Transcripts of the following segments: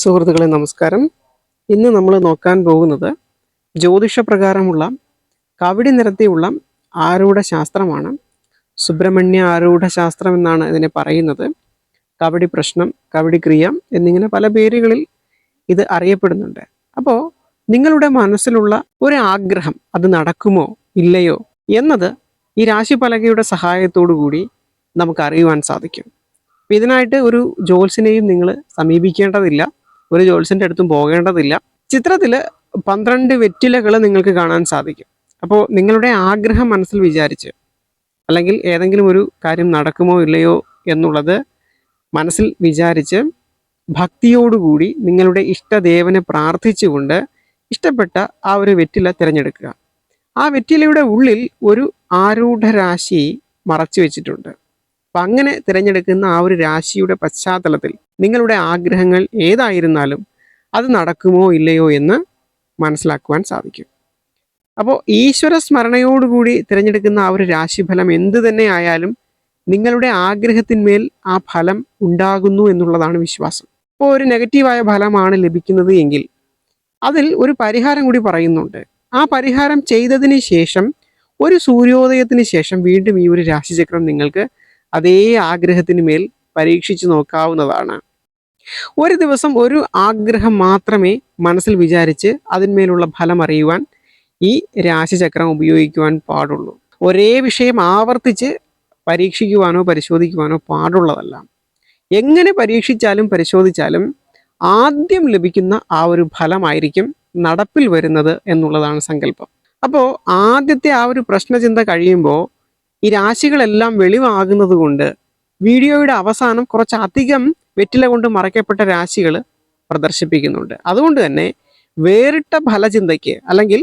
സുഹൃത്തുക്കളെ നമസ്കാരം. ഇന്ന് നമ്മൾ നോക്കാൻ പോകുന്നത് ജ്യോതിഷപ്രകാരമുള്ള കവിടി നിരത്തിയുള്ള ആരൂഢ ശാസ്ത്രമാണ്. സുബ്രഹ്മണ്യ ആരൂഢ ശാസ്ത്രം എന്നാണ് ഇതിനെ പറയുന്നത്. കവടി പ്രശ്നം കവടി ക്രിയ എന്നിങ്ങനെ പല പേരുകളിൽ ഇത് അറിയപ്പെടുന്നുണ്ട്. അപ്പോൾ നിങ്ങളുടെ മനസ്സിലുള്ള ഒരു ആഗ്രഹം അത് നടക്കുമോ ഇല്ലയോ എന്നത് ഈ രാശിപലകയുടെ സഹായത്തോടു കൂടി നമുക്ക് അറിയുവാൻ സാധിക്കും. ഇതിനായിട്ട് ഒരു ജോൽസിനെയും നിങ്ങൾ സമീപിക്കേണ്ടതില്ല. ഒരു ജോത്സ്യന്റെ അടുത്തും പോകേണ്ടതില്ല. ചിത്രത്തിൽ പന്ത്രണ്ട് വെറ്റിലകൾ നിങ്ങൾക്ക് കാണാൻ സാധിക്കും. അപ്പോൾ നിങ്ങളുടെ ആഗ്രഹം മനസ്സിൽ വിചാരിച്ച് അല്ലെങ്കിൽ ഏതെങ്കിലും ഒരു കാര്യം നടക്കുമോ ഇല്ലയോ എന്നുള്ളത് മനസ്സിൽ വിചാരിച്ച് ഭക്തിയോടുകൂടി നിങ്ങളുടെ ഇഷ്ടദേവനെ പ്രാർത്ഥിച്ചുകൊണ്ട് ഇഷ്ടപ്പെട്ട ആ ഒരു വെറ്റില തിരഞ്ഞെടുക്കുക. ആ വെറ്റിലയുടെ ഉള്ളിൽ ഒരു ആരൂഢരാശി മറച്ചു വെച്ചിട്ടുണ്ട്. അപ്പം അങ്ങനെ തിരഞ്ഞെടുക്കുന്ന ആ ഒരു രാശിയുടെ പശ്ചാത്തലത്തിൽ നിങ്ങളുടെ ആഗ്രഹങ്ങൾ ഏതായിരുന്നാലും അത് നടക്കുമോ ഇല്ലയോ എന്ന് മനസ്സിലാക്കുവാൻ സാധിക്കും. അപ്പോൾ ഈശ്വര സ്മരണയോടുകൂടി തിരഞ്ഞെടുക്കുന്ന ആ ഒരു രാശിഫലം എന്ത് തന്നെ ആയാലും നിങ്ങളുടെ ആഗ്രഹത്തിന്മേൽ ആ ഫലം ഉണ്ടാകുന്നു എന്നുള്ളതാണ് വിശ്വാസം. ഇപ്പോൾ ഒരു നെഗറ്റീവായ ഫലമാണ് ലഭിക്കുന്നത് എങ്കിൽ അതിൽ ഒരു പരിഹാരം കൂടി പറയുന്നുണ്ട്. ആ പരിഹാരം ചെയ്തതിന് ശേഷം ഒരു സൂര്യോദയത്തിന് ശേഷം വീണ്ടും ഈ ഒരു രാശിചക്രം നിങ്ങൾക്ക് അതേ ആഗ്രഹത്തിന് മേൽ പരീക്ഷിച്ചു നോക്കാവുന്നതാണ്. ഒരു ദിവസം ഒരു ആഗ്രഹം മാത്രമേ മനസ്സിൽ വിചാരിച്ച് അതിന്മേലുള്ള ഫലം അറിയുവാൻ ഈ രാശിചക്രം ഉപയോഗിക്കുവാൻ പാടുള്ളൂ. ഒരേ വിഷയം ആവർത്തിച്ച് പരീക്ഷിക്കുവാനോ പരിശോധിക്കുവാനോ പാടുള്ളതല്ല. എങ്ങനെ പരീക്ഷിച്ചാലും പരിശോധിച്ചാലും ആദ്യം ലഭിക്കുന്ന ആ ഒരു ഫലമായിരിക്കും നടപ്പിൽ വരുന്നത് എന്നുള്ളതാണ് സങ്കല്പം. അപ്പോൾ ആദ്യത്തെ ആ ഒരു പ്രശ്നചിന്ത കഴിയുമ്പോൾ ഈ രാശികളെല്ലാം വെളിവാകുന്നത് കൊണ്ട് വീഡിയോയുടെ അവസാനം കുറച്ചധികം വെറ്റില കൊണ്ട് മറയ്ക്കപ്പെട്ട രാശികൾ പ്രദർശിപ്പിക്കുന്നുണ്ട്. അതുകൊണ്ട് തന്നെ വേറിട്ട ഫലചിന്തയ്ക്ക് അല്ലെങ്കിൽ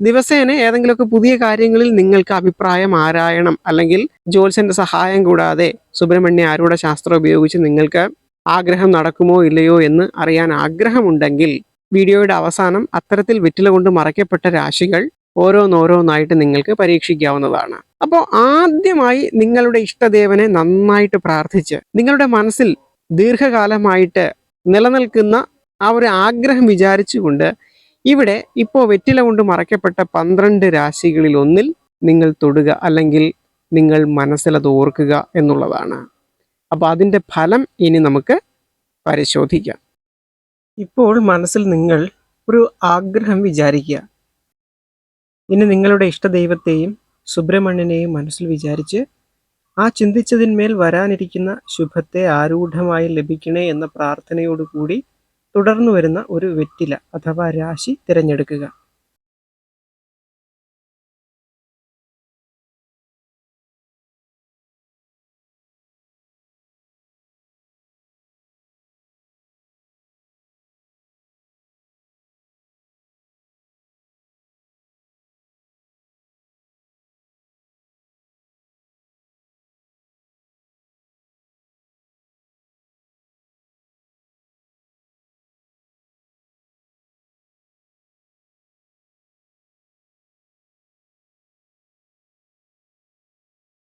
ദിവസേന ഏതെങ്കിലുമൊക്കെ പുതിയ കാര്യങ്ങളിൽ നിങ്ങൾക്ക് അഭിപ്രായം ആരായണം അല്ലെങ്കിൽ ജ്യോത്സ്യന്റെ സഹായം കൂടാതെ സുബ്രഹ്മണ്യ ആരൂഢ ശാസ്ത്രം ഉപയോഗിച്ച് നിങ്ങൾക്ക് ആഗ്രഹം നടക്കുമോ ഇല്ലയോ എന്ന് അറിയാൻ ആഗ്രഹമുണ്ടെങ്കിൽ വീഡിയോയുടെ അവസാനം അത്തരത്തിൽ വെറ്റില കൊണ്ട് മറയ്ക്കപ്പെട്ട രാശികൾ ഓരോന്നോരോന്നായിട്ട് നിങ്ങൾക്ക് പരീക്ഷിക്കാവുന്നതാണ്. അപ്പോൾ ആദ്യമായി നിങ്ങളുടെ ഇഷ്ടദേവനെ നന്നായിട്ട് പ്രാർത്ഥിച്ച് നിങ്ങളുടെ മനസ്സിൽ ദീർഘകാലമായിട്ട് നിലനിൽക്കുന്ന ആ ഒരു ആഗ്രഹം വിചാരിച്ചുകൊണ്ട് ഇവിടെ ഇപ്പോൾ വെറ്റില കൊണ്ട് മറയ്ക്കപ്പെട്ട പന്ത്രണ്ട് രാശികളിൽ ഒന്നിൽ നിങ്ങൾ തൊടുക അല്ലെങ്കിൽ നിങ്ങൾ മനസ്സിലത് ഓർക്കുക എന്നുള്ളതാണ്. അപ്പോൾ അതിന്റെ ഫലം ഇനി നമുക്ക് പരിശോധിക്കാം. ഇപ്പോൾ മനസ്സിൽ നിങ്ങൾ ഒരു ആഗ്രഹം വിചാരിക്കുക. ഇനി നിങ്ങളുടെ ഇഷ്ടദൈവത്തെയും സുബ്രഹ്മണ്യനെയും മനസ്സിൽ വിചാരിച്ച് ആ ചിന്തിച്ചതിന്മേൽ വരാനിരിക്കുന്ന ശുഭത്തെ ആരൂഢമായി ലഭിക്കണേ എന്ന പ്രാർത്ഥനയോടുകൂടി തുടർന്നു വരുന്ന ഒരു വെറ്റില അഥവാ രാശി തിരഞ്ഞെടുക്കുക.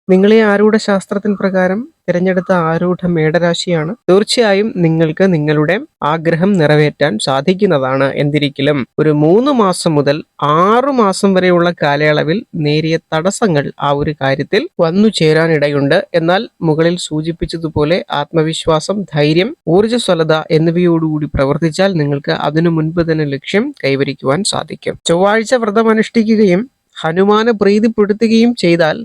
നിങ്ങൾ ഈ ആരൂഢ ശാസ്ത്രത്തിൻ പ്രകാരം തിരഞ്ഞെടുത്ത ആരൂഢ മേടരാശിയാണ്. തീർച്ചയായും നിങ്ങൾക്ക് നിങ്ങളുടെ ആഗ്രഹം നിറവേറ്റാൻ സാധിക്കുന്നതാണ് എന്തിരിക്കലും. ഒരു മൂന്ന് മാസം മുതൽ ആറു മാസം വരെയുള്ള കാലയളവിൽ നേരിയ തടസ്സങ്ങൾ ആ ഒരു കാര്യത്തിൽ വന്നു ചേരാനിടയുണ്ട്. എന്നാൽ മുകളിൽ സൂചിപ്പിച്ചതുപോലെ ആത്മവിശ്വാസം ധൈര്യം ഊർജസ്വലത എന്നിവയോടുകൂടി പ്രവർത്തിച്ചാൽ നിങ്ങൾക്ക് അതിനു മുൻപ് തന്നെ ലക്ഷ്യം കൈവരിക്കുവാൻ സാധിക്കും. ചൊവ്വാഴ്ച വ്രതം അനുഷ്ഠിക്കുകയും ഹനുമാനെ പ്രീതിപ്പെടുത്തുകയും ചെയ്താൽ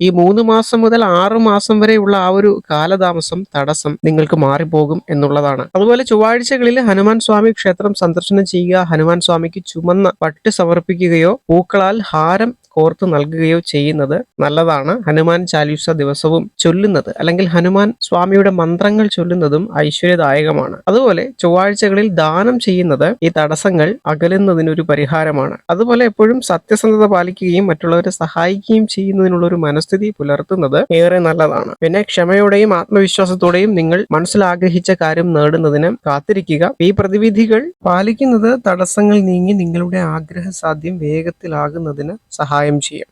ഈ മൂന്ന് മാസം മുതൽ ആറ് മാസം വരെയുള്ള ആ ഒരു കാലതാമസം തടസ്സം നിങ്ങൾക്ക് മാറിപ്പോകും എന്നുള്ളതാണ്. അതുപോലെ ചൊവ്വാഴ്ചകളിൽ ഹനുമാൻ സ്വാമി ക്ഷേത്രം സന്ദർശനം ചെയ്യുക ഹനുമാൻ സ്വാമിക്ക് ചുമന്ന പട്ട് സമർപ്പിക്കുകയോ പൂക്കളാൽ ഹാരം കോർത്ത് നൽകുകയോ ചെയ്യുന്നത് നല്ലതാണ്. ഹനുമാൻ ചാലീസ ദിവസവും ചൊല്ലുന്നത് അല്ലെങ്കിൽ ഹനുമാൻ സ്വാമിയുടെ മന്ത്രങ്ങൾ ചൊല്ലുന്നതും ഐശ്വര്യദായകമാണ്. അതുപോലെ ചൊവ്വാഴ്ചകളിൽ ദാനം ചെയ്യുന്നത് ഈ തടസ്സങ്ങൾ അകലുന്നതിനൊരു പരിഹാരമാണ്. അതുപോലെ എപ്പോഴും സത്യസന്ധത പാലിക്കുകയും മറ്റുള്ളവരെ സഹായിക്കുകയും ചെയ്യുന്നതിനുള്ള ഒരു മനസ്ഥിതി പുലർത്തുന്നത് ഏറെ നല്ലതാണ്. പിന്നെ ക്ഷമയോടെയും ആത്മവിശ്വാസത്തോടെയും നിങ്ങൾ മനസ്സിലാഗ്രഹിച്ച കാര്യം നേടുന്നതിന് കാത്തിരിക്കുക. ഈ പ്രതിവിധികൾ പാലിക്കുന്നത് തടസ്സങ്ങൾ നീങ്ങി നിങ്ങളുടെ ആഗ്രഹ സാധ്യം വേഗത്തിലാകുന്നതിന് സഹായം ചെയ്യും.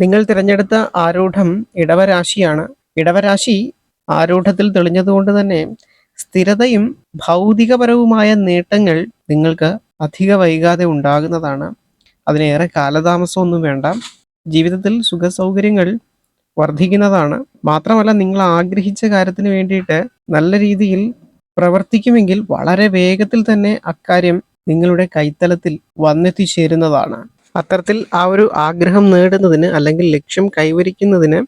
നിങ്ങൾ തിരഞ്ഞെടുത്ത ആരൂഢം ഇടവരാശിയാണ്. ഇടവരാശി ആരൂഢത്തിൽ തെളിഞ്ഞതുകൊണ്ട് തന്നെ സ്ഥിരതയും ഭൗതികപരവുമായ നേട്ടങ്ങൾ നിങ്ങൾക്ക് അധിക വൈകാതെ ഉണ്ടാകുന്നതാണ്. അതിനേറെ കാലതാമസമൊന്നും വേണ്ട. ജീവിതത്തിൽ സുഖസൗകര്യങ്ങൾ വർദ്ധിക്കുന്നതാണ്. മാത്രമല്ല നിങ്ങൾ ആഗ്രഹിച്ച കാര്യത്തിന് വേണ്ടിയിട്ട് നല്ല രീതിയിൽ പ്രവർത്തിക്കുമെങ്കിൽ വളരെ വേഗത്തിൽ തന്നെ അക്കാര്യം നിങ്ങളുടെ കൈത്തലത്തിൽ വന്നെത്തിച്ചേരുന്നതാണ്. അത്തരത്തിൽ ആ ഒരു ആഗ്രഹം നേടുന്നതിന് അല്ലെങ്കിൽ ലക്ഷ്യം കൈവരിക്കുന്നതിന്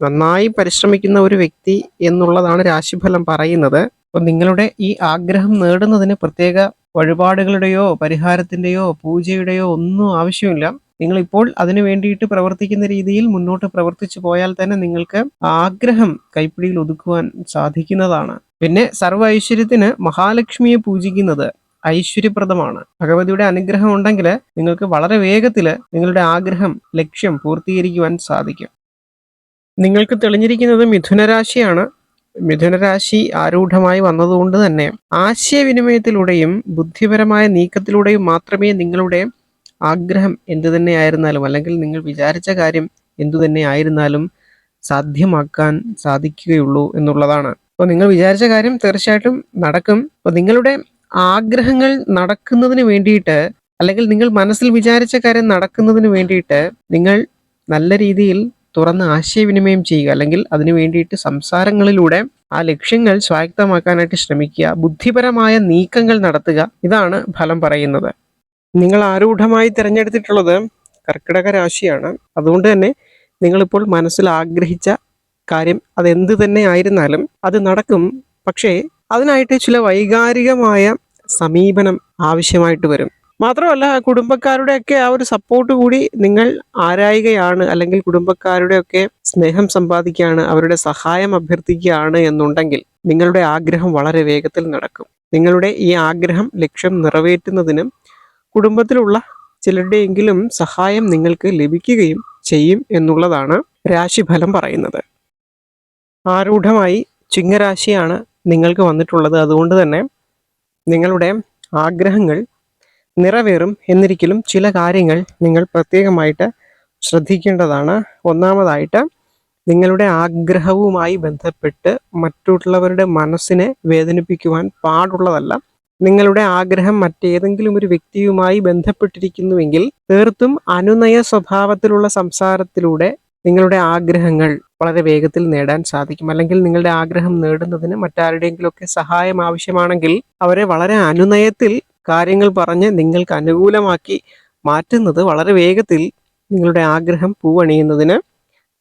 നന്നായി പരിശ്രമിക്കുന്ന ഒരു വ്യക്തി എന്നുള്ളതാണ് രാശിഫലം പറയുന്നത്. അപ്പോൾ നിങ്ങളുടെ ഈ ആഗ്രഹം നേടുന്നതിന് പ്രത്യേക വഴിപാടുകളുടെയോ പരിഹാരത്തിന്റെയോ പൂജയുടെയോ ഒന്നും ആവശ്യമില്ല. നിങ്ങൾ ഇപ്പോൾ അതിനു വേണ്ടിയിട്ട് പ്രവർത്തിക്കുന്ന രീതിയിൽ മുന്നോട്ട് പ്രവർത്തിച്ചു പോയാൽ തന്നെ നിങ്ങൾക്ക് ആഗ്രഹം കൈപ്പിടിയിൽ ഒതുക്കുവാൻ സാധിക്കുന്നതാണ്. പിന്നെ സർവ ഐശ്വര്യത്തിന് മഹാലക്ഷ്മിയെ പൂജിക്കുന്നത് ഐശ്വര്യപ്രദമാണ്. ഭഗവതിയുടെ അനുഗ്രഹം ഉണ്ടെങ്കിൽ നിങ്ങൾക്ക് വളരെ വേഗത്തിൽ നിങ്ങളുടെ ആഗ്രഹം ലക്ഷ്യം പൂർത്തീകരിക്കുവാൻ സാധിക്കും. നിങ്ങൾക്ക് തെളിഞ്ഞിരിക്കുന്നത് മിഥുനരാശിയാണ്. മിഥുനരാശി ആരൂഢമായി വന്നതുകൊണ്ട് തന്നെ ആശയവിനിമയത്തിലൂടെയും ബുദ്ധിപരമായ നീക്കത്തിലൂടെയും മാത്രമേ നിങ്ങളുടെ ആഗ്രഹം എന്തു തന്നെയായിരുന്നാലും അല്ലെങ്കിൽ നിങ്ങൾ വിചാരിച്ച കാര്യം എന്തു തന്നെ ആയിരുന്നാലും സാധ്യമാക്കാൻ സാധിക്കുകയുള്ളൂ എന്നുള്ളതാണ്. അപ്പോൾ നിങ്ങൾ വിചാരിച്ച കാര്യം തീർച്ചയായിട്ടും നടക്കും. അപ്പോൾ നിങ്ങളുടെ ആഗ്രഹങ്ങൾ നടക്കുന്നതിന് വേണ്ടിയിട്ട് അല്ലെങ്കിൽ നിങ്ങൾ മനസ്സിൽ വിചാരിച്ച കാര്യം നടക്കുന്നതിന് വേണ്ടിയിട്ട് നിങ്ങൾ നല്ല രീതിയിൽ തുറന്ന് ആശയവിനിമയം ചെയ്യുക. അല്ലെങ്കിൽ അതിനു വേണ്ടിയിട്ട് സംസാരങ്ങളിലൂടെ ആ ലക്ഷ്യങ്ങൾ സ്വായക്തമാക്കാനായിട്ട് ശ്രമിക്കുക. ബുദ്ധിപരമായ നീക്കങ്ങൾ നടത്തുക. ഇതാണ് ഫലം പറയുന്നത്. നിങ്ങൾ ആരൂഢമായി തിരഞ്ഞെടുത്തിട്ടുള്ളത് കർക്കിടക രാശിയാണ്. അതുകൊണ്ട് തന്നെ നിങ്ങളിപ്പോൾ മനസ്സിൽ ആഗ്രഹിച്ച കാര്യം അതെന്ത് തന്നെ ആയിരുന്നാലും അത് നടക്കും. പക്ഷേ അതിനായിട്ട് ചില വൈകാരികമായ സമീപനം ആവശ്യമായിട്ട് വരും. മാത്രമല്ല കുടുംബക്കാരുടെയൊക്കെ ആ ഒരു സപ്പോർട്ട് കൂടി നിങ്ങൾ ആരായുകയാണ് അല്ലെങ്കിൽ കുടുംബക്കാരുടെയൊക്കെ സ്നേഹം സമ്പാദിക്കുകയാണ് അവരുടെ സഹായം അഭ്യർത്ഥിക്കുകയാണ് എന്നുണ്ടെങ്കിൽ നിങ്ങളുടെ ആഗ്രഹം വളരെ വേഗത്തിൽ നടക്കും. നിങ്ങളുടെ ഈ ആഗ്രഹം ലക്ഷ്യം നിറവേറ്റുന്നതിനും കുടുംബത്തിലുള്ള ചിലരുടെയെങ്കിലും സഹായം നിങ്ങൾക്ക് ലഭിക്കുകയും ചെയ്യും എന്നുള്ളതാണ് രാശിഫലം പറയുന്നത്. ആരൂഢമായി ചിങ്ങരാശിയാണ് നിങ്ങൾക്ക് വന്നിട്ടുള്ളത്. അതുകൊണ്ട് തന്നെ നിങ്ങളുടെ ആഗ്രഹങ്ങൾ നിറവേറും എന്നിരിക്കലും ചില കാര്യങ്ങൾ നിങ്ങൾ പ്രത്യേകമായിട്ട് ശ്രദ്ധിക്കേണ്ടതാണ്. ഒന്നാമതായിട്ട് നിങ്ങളുടെ ആഗ്രഹവുമായി ബന്ധപ്പെട്ട് മറ്റുള്ളവരുടെ മനസ്സിനെ വേദനിപ്പിക്കുവാൻ പാടുള്ളതല്ല. നിങ്ങളുടെ ആഗ്രഹം മറ്റേതെങ്കിലും ഒരു വ്യക്തിയുമായി ബന്ധപ്പെട്ടിരിക്കുന്നുവെങ്കിൽ തീർത്തും അനുനയ സ്വഭാവത്തിലുള്ള സംസാരത്തിലൂടെ നിങ്ങളുടെ ആഗ്രഹങ്ങൾ വളരെ വേഗത്തിൽ നേടാൻ സാധിക്കും. അല്ലെങ്കിൽ നിങ്ങളുടെ ആഗ്രഹം നേടുന്നതിന് മറ്റാരുടെയെങ്കിലുമൊക്കെ സഹായം ആവശ്യമാണെങ്കിൽ അവരെ വളരെ അനുനയത്തിൽ കാര്യങ്ങൾ പറഞ്ഞ് നിങ്ങൾക്ക് അനുകൂലമാക്കി മാറ്റുന്നത് വളരെ വേഗത്തിൽ നിങ്ങളുടെ ആഗ്രഹം പൂവണിയുന്നതിന്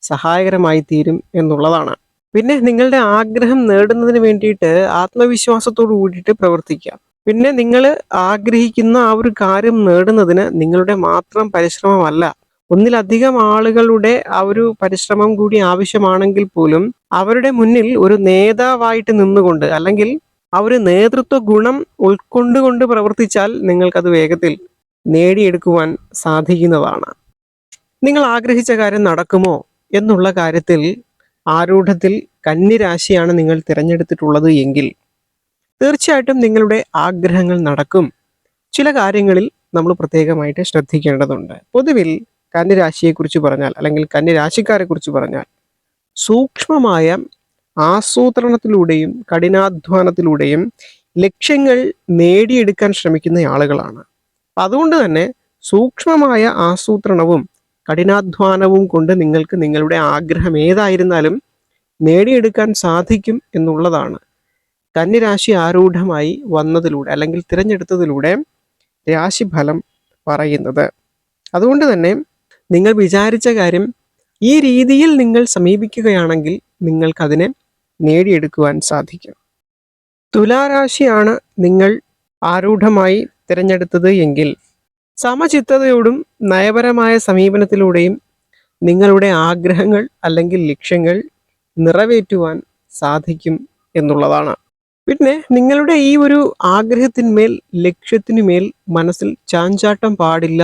സഹായകരമായി തീരും എന്നുള്ളതാണ്. പിന്നെ നിങ്ങളുടെ ആഗ്രഹം നേടുന്നതിന് വേണ്ടിയിട്ട് ആത്മവിശ്വാസത്തോടു കൂടിയിട്ട് പ്രവർത്തിക്കുക. പിന്നെ നിങ്ങൾ ആഗ്രഹിക്കുന്ന ആ ഒരു കാര്യം നേടുന്നതിന് നിങ്ങളുടെ മാത്രം പരിശ്രമമല്ല ഒന്നിലധികം ആളുകളുടെ ആ ഒരു പരിശ്രമം കൂടി ആവശ്യമാണെങ്കിൽ പോലും അവരുടെ മുന്നിൽ ഒരു നേതാവായിട്ട് നിന്നുകൊണ്ട് അല്ലെങ്കിൽ ആ ഒരു നേതൃത്വ ഗുണം ഉൾക്കൊണ്ടുകൊണ്ട് പ്രവർത്തിച്ചാൽ നിങ്ങൾക്കത് വേഗത്തിൽ നേടിയെടുക്കുവാൻ സാധിക്കുന്നതാണ്. നിങ്ങൾ ആഗ്രഹിച്ച കാര്യം നടക്കുമോ എന്നുള്ള കാര്യത്തിൽ ആരൂഢത്തിൽ കന്നിരാശിയാണ് നിങ്ങൾ തിരഞ്ഞെടുത്തിട്ടുള്ളത് എങ്കിൽ തീർച്ചയായിട്ടും നിങ്ങളുടെ ആഗ്രഹങ്ങൾ നടക്കും. ചില കാര്യങ്ങളിൽ നമ്മൾ പ്രത്യേകമായിട്ട് ശ്രദ്ധിക്കേണ്ടതുണ്ട്. പൊതുവിൽ കന്നിരാശിയെക്കുറിച്ച് പറഞ്ഞാൽ അല്ലെങ്കിൽ കന്നിരാശിക്കാരെ കുറിച്ച് പറഞ്ഞാൽ സൂക്ഷ്മമായ ആസൂത്രണത്തിലൂടെയും കഠിനാധ്വാനത്തിലൂടെയും ലക്ഷ്യങ്ങൾ നേടിയെടുക്കാൻ ശ്രമിക്കുന്ന ആളുകളാണ്. അപ്പം അതുകൊണ്ട് തന്നെ സൂക്ഷ്മമായ ആസൂത്രണവും കഠിനാധ്വാനവും കൊണ്ട് നിങ്ങൾക്ക് നിങ്ങളുടെ ആഗ്രഹം ഏതായിരുന്നാലും നേടിയെടുക്കാൻ സാധിക്കും എന്നുള്ളതാണ്. കന്നിരാശി ആരൂഢമായി വന്നതിലൂടെ അല്ലെങ്കിൽ തിരഞ്ഞെടുത്തതിലൂടെ രാശിഫലം പറയുന്നത്. അതുകൊണ്ട് തന്നെ നിങ്ങൾ വിചാരിച്ച കാര്യം ഈ രീതിയിൽ നിങ്ങൾ സമീപിക്കുകയാണെങ്കിൽ നിങ്ങൾക്കതിനെ നേടിയെടുക്കുവാൻ സാധിക്കും. തുലാരാശിയാണ് നിങ്ങൾ ആരൂഢമായി തിരഞ്ഞെടുത്തത് എങ്കിൽ സമചിത്തതയോടും നയപരമായ സമീപനത്തിലൂടെയും നിങ്ങളുടെ ആഗ്രഹങ്ങൾ അല്ലെങ്കിൽ ലക്ഷ്യങ്ങൾ നിറവേറ്റുവാൻ സാധിക്കും എന്നുള്ളതാണ്. പിന്നെ നിങ്ങളുടെ ഈ ഒരു ആഗ്രഹത്തിന്മേൽ ലക്ഷ്യത്തിനുമേൽ മനസ്സിൽ ചാഞ്ചാട്ടം പാടില്ല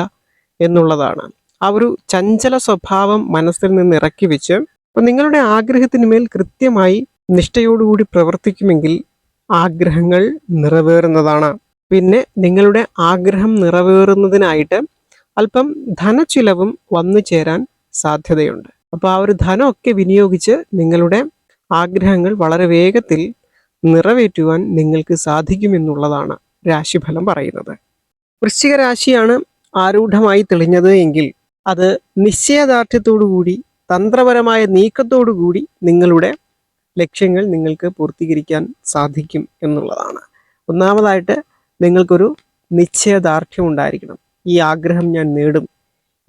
എന്നുള്ളതാണ്. ആ ഒരു ചഞ്ചല സ്വഭാവം മനസ്സിൽ നിന്ന് ഇറക്കി വെച്ച് അപ്പം നിങ്ങളുടെ ആഗ്രഹത്തിന് മേൽ കൃത്യമായി നിഷ്ഠയോടുകൂടി പ്രവർത്തിക്കുമെങ്കിൽ ആഗ്രഹങ്ങൾ നിറവേറുന്നതാണ്. പിന്നെ നിങ്ങളുടെ ആഗ്രഹം നിറവേറുന്നതിനായിട്ട് അല്പം ധനച്ചിലവും വന്നു ചേരാൻ സാധ്യതയുണ്ട്. അപ്പോൾ ആ ഒരു ധനമൊക്കെ വിനിയോഗിച്ച് നിങ്ങളുടെ ആഗ്രഹങ്ങൾ വളരെ വേഗത്തിൽ നിറവേറ്റുവാൻ നിങ്ങൾക്ക് സാധിക്കുമെന്നുള്ളതാണ് രാശിഫലം പറയുന്നത്. വൃശ്ചിക രാശിയാണ് ആരൂഢമായി തെളിഞ്ഞത് എങ്കിൽ അത് നിശ്ചയദാർഢ്യത്തോടുകൂടി തന്ത്രപരമായ നീക്കത്തോടുകൂടി നിങ്ങളുടെ ലക്ഷ്യങ്ങൾ നിങ്ങൾക്ക് പൂർത്തീകരിക്കാൻ സാധിക്കും എന്നുള്ളതാണ്. ഒന്നാമതായിട്ട് നിങ്ങൾക്കൊരു നിശ്ചയദാർഢ്യം ഉണ്ടായിരിക്കണം. ഈ ആഗ്രഹം ഞാൻ നേടും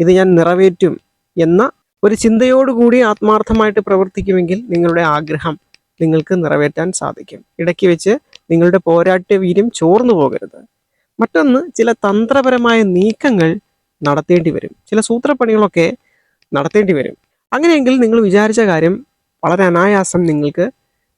ഇത് ഞാൻ നിറവേറ്റും എന്ന ഒരു ചിന്തയോടുകൂടി ആത്മാർത്ഥമായിട്ട് പ്രവർത്തിക്കുമെങ്കിൽ നിങ്ങളുടെ ആഗ്രഹം നിങ്ങൾക്ക് നിറവേറ്റാൻ സാധിക്കും. ഇടയ്ക്ക് വെച്ച് നിങ്ങളുടെ പോരാട്ട വീര്യം ചോർന്നു പോകരുത്. മറ്റൊന്ന് ചില തന്ത്രപരമായ നീക്കങ്ങൾ നടത്തേണ്ടി വരും. ചില സൂത്രപ്പണികളൊക്കെ നടത്തേണ്ടി വരും. അങ്ങനെയെങ്കിൽ നിങ്ങൾ വിചാരിച്ച കാര്യം വളരെ അനായാസം നിങ്ങൾക്ക്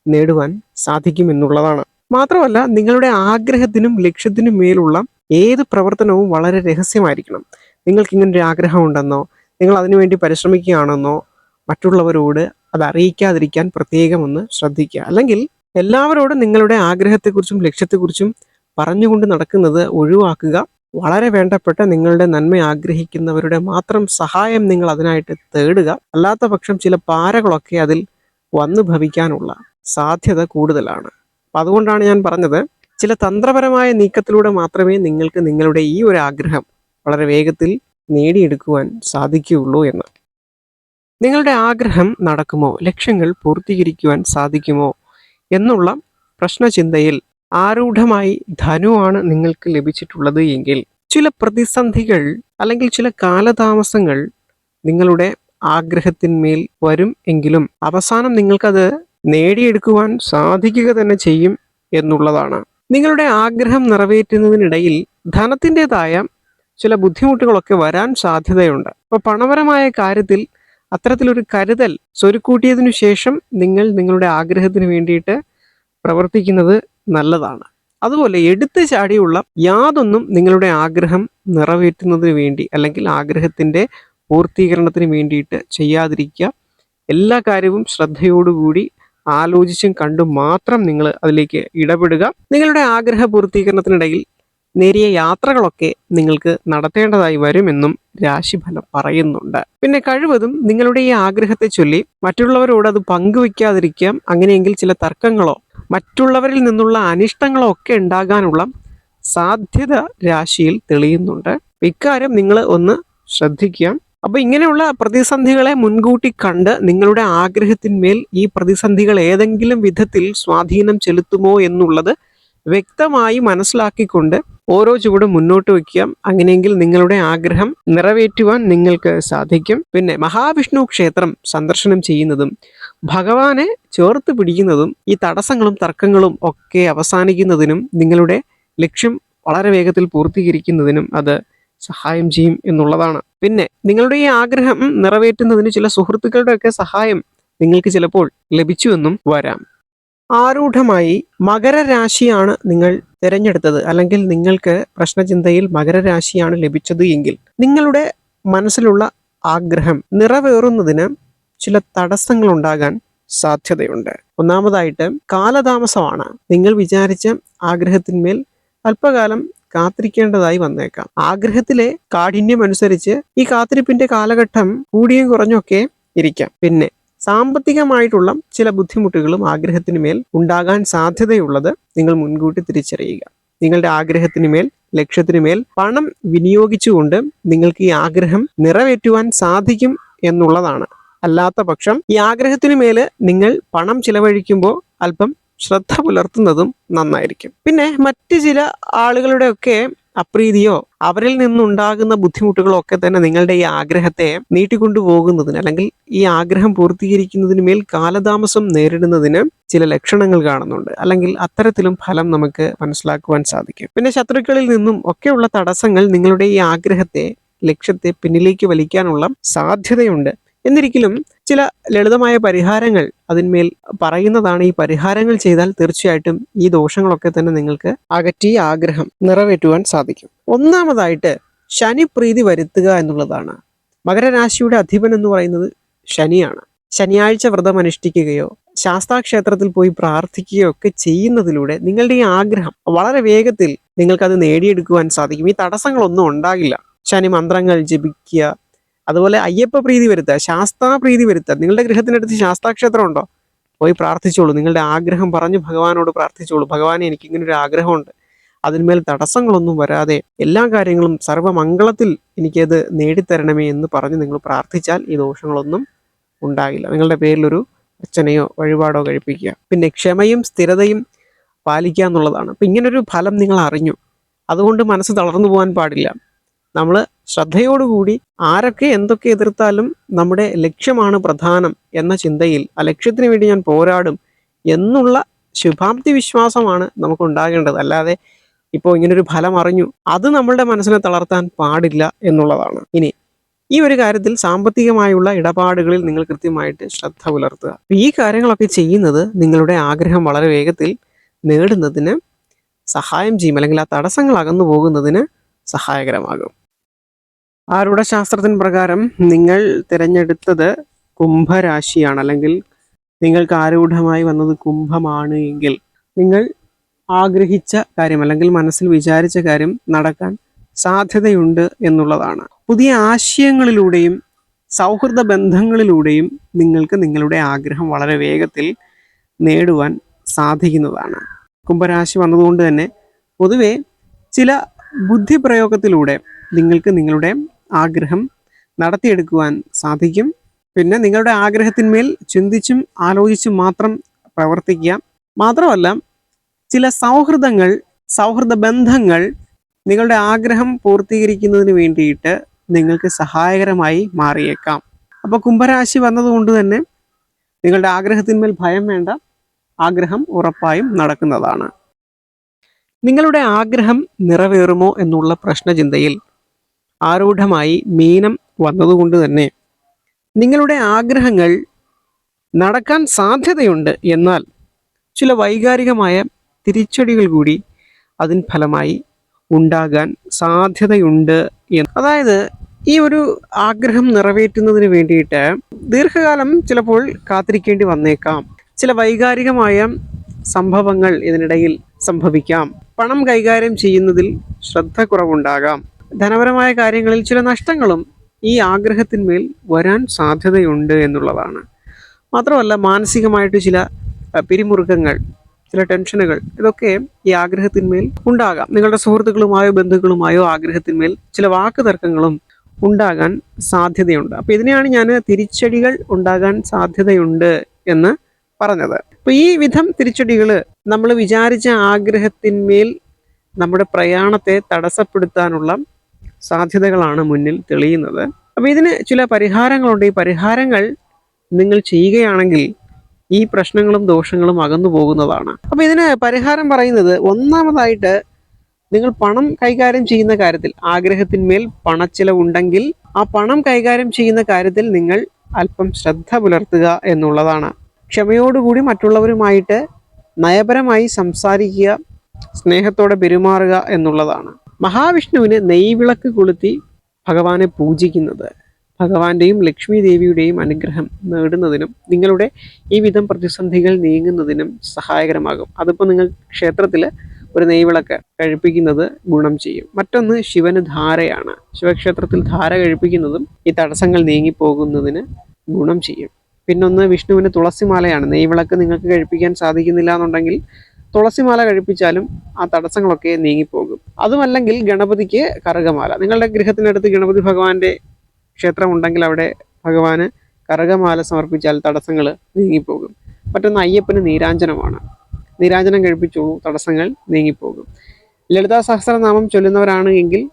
നേടുവാൻ സാധിക്കുമെന്നുള്ളതാണ്. മാത്രമല്ല നിങ്ങളുടെ ആഗ്രഹത്തിനും ലക്ഷ്യത്തിനും മേലുള്ള ഏത് പ്രവർത്തനവും വളരെ രഹസ്യമായിരിക്കണം. നിങ്ങൾക്ക് ഇങ്ങനെ ഒരു ആഗ്രഹമുണ്ടെന്നോ നിങ്ങൾ അതിനുവേണ്ടി പരിശ്രമിക്കുകയാണെന്നോ മറ്റുള്ളവരോട് അത് അറിയിക്കാതിരിക്കാൻ പ്രത്യേകം ഒന്ന് ശ്രദ്ധിക്കുക. അല്ലെങ്കിൽ എല്ലാവരോടും നിങ്ങളുടെ ആഗ്രഹത്തെക്കുറിച്ചും ലക്ഷ്യത്തെക്കുറിച്ചും പറഞ്ഞുകൊണ്ട് നടക്കുന്നത് ഒഴിവാക്കുക. വളരെ വേണ്ടപ്പെട്ട നിങ്ങളുടെ നന്മ ആഗ്രഹിക്കുന്നവരുടെ മാത്രം സഹായം നിങ്ങൾ അതിനായിട്ട് തേടുക. അല്ലാത്ത പക്ഷം ചില പാരകളൊക്കെ അതിൽ വന്നു ഭവിക്കാനുള്ള സാധ്യത കൂടുതലാണ്. അപ്പം അതുകൊണ്ടാണ് ഞാൻ പറഞ്ഞത് ചില തന്ത്രപരമായ നീക്കത്തിലൂടെ മാത്രമേ നിങ്ങൾക്ക് നിങ്ങളുടെ ഈ ഒരു ആഗ്രഹം വളരെ വേഗത്തിൽ നേടിയെടുക്കുവാൻ സാധിക്കുകയുള്ളൂ എന്ന്. നിങ്ങളുടെ ആഗ്രഹം നടക്കുമോ? ലക്ഷ്യങ്ങൾ പൂർത്തീകരിക്കുവാൻ സാധിക്കുമോ? എന്നുള്ള പ്രശ്നചിന്തയിൽ ആരൂഢമായി ധനുവാണ് നിങ്ങൾക്ക് ലഭിച്ചിട്ടുള്ളത് എങ്കിൽ ചില പ്രതിസന്ധികൾ അല്ലെങ്കിൽ ചില കാലതാമസങ്ങൾ നിങ്ങളുടെ ആഗ്രഹത്തിന്മേൽ വരും എങ്കിലും അവസാനം നിങ്ങൾക്കത് നേടിയെടുക്കുവാൻ സാധിക്കുക തന്നെ ചെയ്യും എന്നുള്ളതാണ്. നിങ്ങളുടെ ആഗ്രഹം നിറവേറ്റുന്നതിനിടയിൽ ധനത്തിന്റെതായ ചില ബുദ്ധിമുട്ടുകളൊക്കെ വരാൻ സാധ്യതയുണ്ട്. അപ്പോൾ പണപരമായ കാര്യത്തിൽ അത്തരത്തിലൊരു കരുതൽ സ്വരുക്കൂട്ടിയതിനു ശേഷം നിങ്ങൾ നിങ്ങളുടെ ആഗ്രഹത്തിന് വേണ്ടിയിട്ട് പ്രവർത്തിക്കുന്നത് നല്ലതാണ്. അതുപോലെ എടുത്തു ചാടിയുള്ള യാതൊന്നും നിങ്ങളുടെ ആഗ്രഹം നിറവേറ്റുന്നതിന് വേണ്ടി അല്ലെങ്കിൽ ആഗ്രഹത്തിന്റെ പൂർത്തീകരണത്തിന് വേണ്ടിയിട്ട് ചെയ്യാതിരിക്കുക. എല്ലാ കാര്യവും ശ്രദ്ധയോടുകൂടി ആലോചിച്ചും കണ്ടും മാത്രം നിങ്ങൾ അതിലേക്ക് ഇടപെടുക. നിങ്ങളുടെ ആഗ്രഹ പൂർത്തീകരണത്തിനിടയിൽ നേരിയ യാത്രകളൊക്കെ നിങ്ങൾക്ക് നടത്തേണ്ടതായി വരുമെന്നും രാശിഫലം പറയുന്നുണ്ട്. പിന്നെ കഴിവതും നിങ്ങളുടെ ഈ ആഗ്രഹത്തെ ചൊല്ലി മറ്റുള്ളവരോട് അത് പങ്കുവെക്കാതിരിക്കാം അങ്ങനെയെങ്കിൽ ചില തർക്കങ്ങളോ മറ്റുള്ളവരിൽ നിന്നുള്ള അനിഷ്ടങ്ങളോ ഒക്കെ ഉണ്ടാകാനുള്ള സാധ്യത രാശിയിൽ തെളിയുന്നുണ്ട്. ഇക്കാര്യം നിങ്ങൾ ഒന്ന് ശ്രദ്ധിക്കാം. അപ്പൊ ഇങ്ങനെയുള്ള പ്രതിസന്ധികളെ മുൻകൂട്ടി കണ്ട് നിങ്ങളുടെ ആഗ്രഹത്തിന്മേൽ ഈ പ്രതിസന്ധികൾ ഏതെങ്കിലും വിധത്തിൽ സ്വാധീനം ചെലുത്തുമോ എന്നുള്ളത് വ്യക്തമായി മനസ്സിലാക്കിക്കൊണ്ട് ഓരോ ചുവടും മുന്നോട്ട് വയ്ക്കാം. അങ്ങനെയെങ്കിൽ നിങ്ങളുടെ ആഗ്രഹം നിറവേറ്റുവാൻ നിങ്ങൾക്ക് സാധിക്കും. പിന്നെ മഹാവിഷ്ണു ക്ഷേത്രം സന്ദർശനം ചെയ്യുന്നതും ഭഗവാനെ ചേർത്ത് പിടിക്കുന്നതും ഈ തടസ്സങ്ങളും തർക്കങ്ങളും ഒക്കെ അവസാനിക്കുന്നതിനും നിങ്ങളുടെ ലക്ഷ്യം വളരെ വേഗത്തിൽ പൂർത്തീകരിക്കുന്നതിനും അത് സഹായം ചെയ്യും എന്നുള്ളതാണ്. പിന്നെ നിങ്ങളുടെ ഈ ആഗ്രഹം നിറവേറ്റുന്നതിന് ചില സുഹൃത്തുക്കളുടെയൊക്കെ സഹായം നിങ്ങൾക്ക് ചിലപ്പോൾ ലഭിച്ചുവെന്നും വരാം. ആരൂഢമായി മകരരാശിയാണ് നിങ്ങൾ തിരഞ്ഞെടുത്തത്. അല്ലെങ്കിൽ നിങ്ങൾക്ക് പ്രശ്നചിന്തയിൽ മകരരാശിയാണ് ലഭിച്ചത് എങ്കിൽ നിങ്ങളുടെ മനസ്സിലുള്ള ആഗ്രഹം നിറവേറുന്നതിന് ചില തടസ്സങ്ങൾ ഉണ്ടാകാൻ സാധ്യതയുണ്ട്. ഒന്നാമതായിട്ട് കാലതാമസമാണ്. നിങ്ങൾ വിചാരിച്ച ആഗ്രഹത്തിന്മേൽ അല്പകാലം കാത്തിരിക്കേണ്ടതായി വന്നേക്കാം. ആഗ്രഹത്തിലെ കാഠിന്യം അനുസരിച്ച് ഈ കാത്തിരിപ്പിന്റെ കാലഘട്ടം കൂടിയും കുറഞ്ഞൊക്കെ ഇരിക്കാം. പിന്നെ സാമ്പത്തികമായിട്ടുള്ള ചില ബുദ്ധിമുട്ടുകളും ആഗ്രഹത്തിന് മേൽ ഉണ്ടാകാൻ സാധ്യതയുള്ളത് നിങ്ങൾ മുൻകൂട്ടി തിരിച്ചറിയുക. നിങ്ങളുടെ ആഗ്രഹത്തിന് മേൽ ലക്ഷ്യത്തിന് മേൽ പണം വിനിയോഗിച്ചുകൊണ്ട് നിങ്ങൾക്ക് ഈ ആഗ്രഹം നിറവേറ്റുവാൻ സാധിക്കും എന്നുള്ളതാണ്. അല്ലാത്ത പക്ഷം ഈ ആഗ്രഹത്തിന് മേൽ നിങ്ങൾ പണം ചിലവഴിക്കുമ്പോൾ അല്പം ശ്രദ്ധ പുലർത്തുന്നതും നന്നായിരിക്കും. പിന്നെ മറ്റ് ചില ആളുകളുടെ ഒക്കെ അപ്രീതിയോ അവരിൽ നിന്നുണ്ടാകുന്ന ബുദ്ധിമുട്ടുകളോ ഒക്കെ തന്നെ നിങ്ങളുടെ ഈ ആഗ്രഹത്തെ നീട്ടിക്കൊണ്ടുപോകുന്നതിന് അല്ലെങ്കിൽ ഈ ആഗ്രഹം പൂർത്തീകരിക്കുന്നതിന് മേൽ കാലതാമസം നേരിടുന്നതിന് ചില ലക്ഷണങ്ങൾ കാണുന്നുണ്ട്. അല്ലെങ്കിൽ അത്തരത്തിലും ഫലം നമുക്ക് മനസ്സിലാക്കുവാൻ സാധിക്കും. പിന്നെ ശത്രുക്കളിൽ നിന്നും ഒക്കെയുള്ള തടസ്സങ്ങൾ നിങ്ങളുടെ ഈ ആഗ്രഹത്തെ ലക്ഷ്യത്തെ പിന്നിലേക്ക് വലിക്കാനുള്ള സാധ്യതയുണ്ട്. എന്നിരിക്കലും ചില ലളിതമായ പരിഹാരങ്ങൾ അതിന്മേൽ പറയുന്നതാണ് ഈ പരിഹാരങ്ങൾ ചെയ്താൽ തീർച്ചയായിട്ടും ഈ ദോഷങ്ങളൊക്കെ തന്നെ നിങ്ങൾക്ക് അകറ്റി ആഗ്രഹം നിറവേറ്റുവാൻ സാധിക്കും. ഒന്നാമതായിട്ട് ശനി പ്രീതി വരുത്തുക എന്നുള്ളതാണ്. മകരരാശിയുടെ അധിപൻ എന്ന് പറയുന്നത് ശനിയാണ്. ശനിയാഴ്ച വ്രതം അനുഷ്ഠിക്കുകയോ ശാസ്താക്ഷേത്രത്തിൽ പോയി പ്രാർത്ഥിക്കുകയോ ഒക്കെ ചെയ്യുന്നതിലൂടെ നിങ്ങളുടെ ഈ ആഗ്രഹം വളരെ വേഗത്തിൽ നിങ്ങൾക്കത് നേടിയെടുക്കുവാൻ സാധിക്കും. ഈ തടസ്സങ്ങളൊന്നും ഉണ്ടാകില്ല. ശനി മന്ത്രങ്ങൾ ജപിക്കുക അതുപോലെ അയ്യപ്പ പ്രീതി വരുത്തുക ശാസ്താ പ്രീതി വരുത്തുക. നിങ്ങളുടെ ഗൃഹത്തിനടുത്ത് ശാസ്താക്ഷേത്രം ഉണ്ടോ പോയി പ്രാർത്ഥിച്ചോളൂ. നിങ്ങളുടെ ആഗ്രഹം പറഞ്ഞു ഭഗവാനോട് പ്രാർത്ഥിച്ചോളൂ. ഭഗവാനെ എനിക്ക് ഇങ്ങനെ ഒരു ആഗ്രഹമുണ്ട്. അതിന്മേൽ തടസ്സങ്ങളൊന്നും വരാതെ എല്ലാ കാര്യങ്ങളും സർവമംഗളത്തിൽ എനിക്കത് നേടിത്തരണമേ എന്ന് പറഞ്ഞ് നിങ്ങൾ പ്രാർത്ഥിച്ചാൽ ഈ ദോഷങ്ങളൊന്നും ഉണ്ടാകില്ല. നിങ്ങളുടെ പേരിലൊരു അർച്ചനയോ വഴിപാടോ കഴിപ്പിക്കുക. പിന്നെ ക്ഷമയും സ്ഥിരതയും പാലിക്കുക എന്നുള്ളതാണ്. അപ്പം ഇങ്ങനൊരു ഫലം നിങ്ങൾ അറിഞ്ഞു. അതുകൊണ്ട് മനസ്സ് തളർന്നു പോകാൻ പാടില്ല. നമ്മൾ ശ്രദ്ധയോടുകൂടി ആരൊക്കെ എന്തൊക്കെ എതിർത്താലും നമ്മുടെ ലക്ഷ്യമാണ് പ്രധാനം എന്ന ചിന്തയിൽ ആ ലക്ഷ്യത്തിന് വേണ്ടി ഞാൻ പോരാടും എന്നുള്ള ശുഭാപ്തി വിശ്വാസമാണ് നമുക്ക് ഉണ്ടാകേണ്ടത് അല്ലാതെ ഇപ്പോൾ ഇങ്ങനൊരു ഫലം അറിഞ്ഞു അത് നമ്മളുടെ മനസ്സിനെ തളർത്താൻ പാടില്ല എന്നുള്ളതാണ്. ഇനി ഈ ഒരു കാര്യത്തിൽ സാമ്പത്തികമായുള്ള ഇടപാടുകളിൽ നിങ്ങൾ കൃത്യമായിട്ട് ശ്രദ്ധ പുലർത്തുക. ഈ കാര്യങ്ങളൊക്കെ ചെയ്യുന്നത് നിങ്ങളുടെ ആഗ്രഹം വളരെ വേഗത്തിൽ നേടുന്നതിന് സഹായം ചെയ്യും. അല്ലെങ്കിൽ ആ തടസ്സങ്ങൾ അകന്നു പോകുന്നതിന് സഹായകരമാകും. ആരുടെ ശാസ്ത്രത്തിന് പ്രകാരം നിങ്ങൾ തിരഞ്ഞെടുത്തത് കുംഭരാശിയാണ്? അല്ലെങ്കിൽ നിങ്ങൾക്ക് ആരൂഢമായി വന്നത് കുംഭമാണ് എങ്കിൽ നിങ്ങൾ ആഗ്രഹിച്ച കാര്യം അല്ലെങ്കിൽ മനസ്സിൽ വിചാരിച്ച കാര്യം നടക്കാൻ സാധ്യതയുണ്ട് എന്നുള്ളതാണ്. പുതിയ ആശയങ്ങളിലൂടെയും സൗഹൃദ ബന്ധങ്ങളിലൂടെയും നിങ്ങൾക്ക് നിങ്ങളുടെ ആഗ്രഹം വളരെ വേഗത്തിൽ നേടുവാൻ സാധിക്കുന്നതാണ്. കുംഭരാശി വന്നതുകൊണ്ട് തന്നെ പൊതുവെ ചില ബുദ്ധിപ്രയോഗത്തിലൂടെ നിങ്ങൾക്ക് നിങ്ങളുടെ ആഗ്രഹം നടത്തിയെടുക്കുവാൻ സാധിക്കും. പിന്നെ നിങ്ങളുടെ ആഗ്രഹത്തിന്മേൽ ചിന്തിച്ചും ആലോചിച്ചും മാത്രം പ്രവർത്തിക്കുക. മാത്രമല്ല ചില സൗഹൃദങ്ങൾ സൗഹൃദ ബന്ധങ്ങൾ നിങ്ങളുടെ ആഗ്രഹം പൂർത്തീകരിക്കുന്നതിന് വേണ്ടിയിട്ട് നിങ്ങൾക്ക് സഹായകരമായി മാറിയേക്കാം. അപ്പോൾ കുംഭരാശി വന്നതുകൊണ്ട് തന്നെ നിങ്ങളുടെ ആഗ്രഹത്തിന്മേൽ ഭയം വേണ്ട. ആഗ്രഹം ഉറപ്പായും നടക്കുന്നതാണ്. നിങ്ങളുടെ ആഗ്രഹം നിറവേറുമോ എന്നുള്ള പ്രശ്നചിന്തയിൽ ആരൂഢമായി മീനം വന്നതുകൊണ്ട് തന്നെ നിങ്ങളുടെ ആഗ്രഹങ്ങൾ നടക്കാൻ സാധ്യതയുണ്ട് എന്നാൽ ചില വൈകാരികമായ തിരിച്ചടികൾ കൂടി അതിൻ ഫലമായി ഉണ്ടാകാൻ സാധ്യതയുണ്ട് എന്ന്. അതായത് ഈ ഒരു ആഗ്രഹം നിറവേറ്റുന്നതിന് വേണ്ടിയിട്ട് ദീർഘകാലം ചിലപ്പോൾ കാത്തിരിക്കേണ്ടി വന്നേക്കാം. ചില വൈകാരികമായ സംഭവങ്ങൾ ഇതിനിടയിൽ സംഭവിക്കാം. പണം കൈകാര്യം ചെയ്യുന്നതിൽ ശ്രദ്ധ കുറവുണ്ടാകാം ധനപരമായ കാര്യങ്ങളിൽ ചില നഷ്ടങ്ങളും ഈ ആഗ്രഹത്തിന്മേൽ വരാൻ സാധ്യതയുണ്ട് എന്നുള്ളതാണ്. മാത്രമല്ല മാനസികമായിട്ട് ചില പിരിമുറുക്കങ്ങൾ ചില ടെൻഷനുകൾ ഇതൊക്കെ ഈ ആഗ്രഹത്തിന്മേൽ ഉണ്ടാകാം. നിങ്ങളുടെ സുഹൃത്തുക്കളുമായോ ബന്ധുക്കളുമായോ ആഗ്രഹത്തിന്മേൽ ചില വാക്ക് തർക്കങ്ങളും ഉണ്ടാകാൻ സാധ്യതയുണ്ട്. അപ്പോൾ ഇതിനെയാണ് ഞാൻ തിരിച്ചടികൾ ഉണ്ടാകാൻ സാധ്യതയുണ്ട് എന്ന് പറഞ്ഞത്. അപ്പോൾ ഈ വിധം തിരിച്ചടികൾ നമ്മൾ വിചാരിച്ച ആഗ്രഹത്തിന്മേൽ നമ്മുടെ പ്രയാണത്തെ തടസ്സപ്പെടുത്താനുള്ള സാധ്യതകളാണ് മുന്നിൽ തെളിയുന്നത്. അപ്പോൾ ഇതിന് ചില പരിഹാരങ്ങളുണ്ട്. ഈ പരിഹാരങ്ങൾ നിങ്ങൾ ചെയ്യുകയാണെങ്കിൽ ഈ പ്രശ്നങ്ങളും ദോഷങ്ങളും അകന്നു പോകുന്നതാണ്. അപ്പോൾ ഇതിന് പരിഹാരം പറയുന്നത് ഒന്നാമതായിട്ട് നിങ്ങൾ പണം കൈകാര്യം ചെയ്യുന്ന കാര്യത്തിൽ ആഗ്രഹത്തിന്മേൽ പണച്ചിലവുണ്ടെങ്കിൽ ആ പണം കൈകാര്യം ചെയ്യുന്ന കാര്യത്തിൽ നിങ്ങൾ അല്പം ശ്രദ്ധ പുലർത്തുക എന്നുള്ളതാണ്. ക്ഷമയോടുകൂടി മറ്റുള്ളവരുമായിട്ട് നയപരമായി സംസാരിക്കുക സ്നേഹത്തോടെ പെരുമാറുക എന്നുള്ളതാണ്. മഹാവിഷ്ണുവിന് നെയ്വിളക്ക് കൊളുത്തി ഭഗവാനെ പൂജിക്കുന്നത്. ഭഗവാന്റെയും ലക്ഷ്മി ദേവിയുടെയും അനുഗ്രഹം നേടുന്നതിനും നിങ്ങളുടെ ഈ വിധം പ്രതിസന്ധികൾ നീങ്ങുന്നതിനും സഹായകരമാകും. അതിപ്പോൾ നിങ്ങൾ ക്ഷേത്രത്തിൽ ഒരു നെയ്വിളക്ക് കഴിപ്പിക്കുന്നത് ഗുണം ചെയ്യും. മറ്റൊന്ന് ശിവന് ധാരയാണ്. ശിവക്ഷേത്രത്തിൽ ധാര കഴിപ്പിക്കുന്നതും ഈ തടസ്സങ്ങൾ നീങ്ങിപ്പോകുന്നതിന് ഗുണം ചെയ്യും. പിന്നൊന്ന് വിഷ്ണുവിന് തുളസിമാലയാണ്. നെയ്വിളക്ക് നിങ്ങൾക്ക് കഴിപ്പിക്കാൻ സാധിക്കുന്നില്ല എന്നുണ്ടെങ്കിൽ തുളസിമാല കഴിപ്പിച്ചാലും ആ തടസ്സങ്ങളൊക്കെ നീങ്ങിപ്പോകും. അതുമല്ലെങ്കിൽ ഗണപതിക്ക് കറുകമാല. നിങ്ങളുടെ ഗൃഹത്തിനടുത്ത് ഗണപതി ഭഗവാന്റെ ക്ഷേത്രമുണ്ടെങ്കിൽ അവിടെ ഭഗവാന് കറുകമാല സമർപ്പിച്ചാൽ തടസ്സങ്ങൾ നീങ്ങിപ്പോകും. മറ്റൊന്ന് അയ്യപ്പന് നീരാഞ്ജനമാണ്. നീരാഞ്ജനം കഴിപ്പിച്ചോളൂ തടസ്സങ്ങൾ നീങ്ങിപ്പോകും. ലളിതാ സഹസ്രനാമം ചൊല്ലുന്നവരാണ് എങ്കിൽ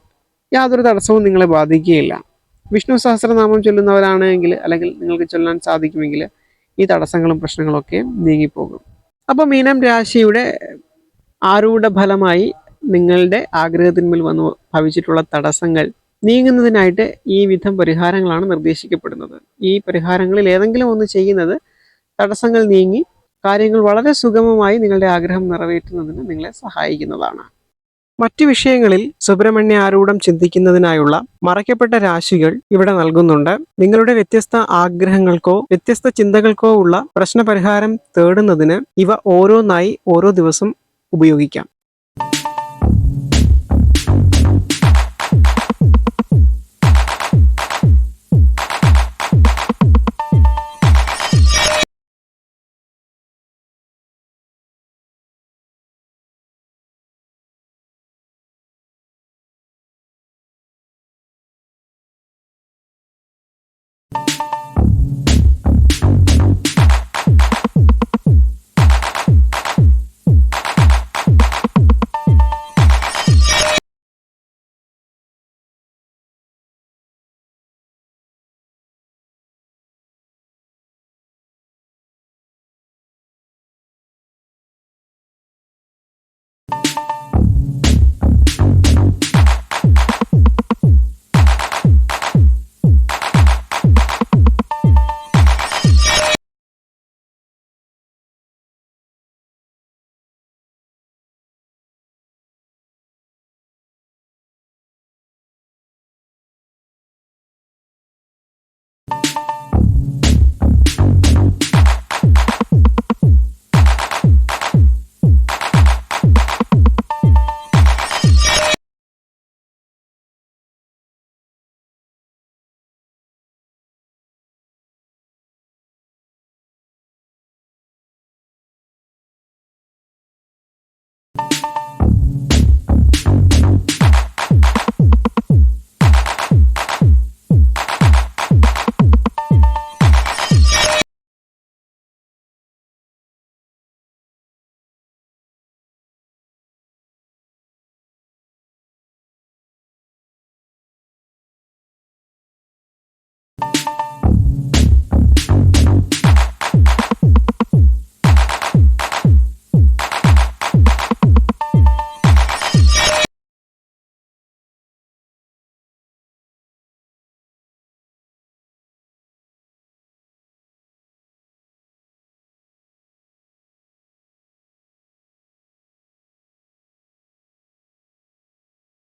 യാതൊരു തടസ്സവും നിങ്ങളെ ബാധിക്കുകയില്ല. വിഷ്ണു സഹസ്രനാമം ചൊല്ലുന്നവരാണ് എങ്കിൽ അല്ലെങ്കിൽ നിങ്ങൾക്ക് ചൊല്ലാൻ സാധിക്കുമെങ്കിൽ ഈ തടസ്സങ്ങളും പ്രശ്നങ്ങളൊക്കെ നീങ്ങിപ്പോകും. അപ്പോൾ മീനം രാശിയുടെ ആരൂഢ ഫലമായി നിങ്ങളുടെ ആഗ്രഹത്തിന്മേൽ വന്നു ഭവിച്ചിട്ടുള്ള തടസ്സങ്ങൾ നീങ്ങുന്നതിനായിട്ട് ഈ വിധം പരിഹാരങ്ങളാണ് നിർദ്ദേശിക്കപ്പെടുന്നത്. ഈ പരിഹാരങ്ങളിൽ ഏതെങ്കിലും ഒന്ന് ചെയ്യുന്നത് തടസ്സങ്ങൾ നീങ്ങി കാര്യങ്ങൾ വളരെ സുഗമമായി നിങ്ങളുടെ ആഗ്രഹം നിറവേറ്റുന്നതിന് നിങ്ങളെ സഹായിക്കുന്നതാണ്. മറ്റു വിഷയങ്ങളിൽ സുബ്രഹ്മണ്യ ആരൂഢം ചിന്തിക്കുന്നതിനായുള്ള മറയ്ക്കപ്പെട്ട രാശികൾ ഇവിടെ നൽകുന്നുണ്ട്. നിങ്ങളുടെ വ്യത്യസ്ത ആഗ്രഹങ്ങൾക്കോ വ്യത്യസ്ത ചിന്തകൾക്കോ ഉള്ള പ്രശ്നപരിഹാരം തേടുന്നതിന് ഇവ ഓരോന്നായി ഓരോ ദിവസം ഉപയോഗിക്കാം.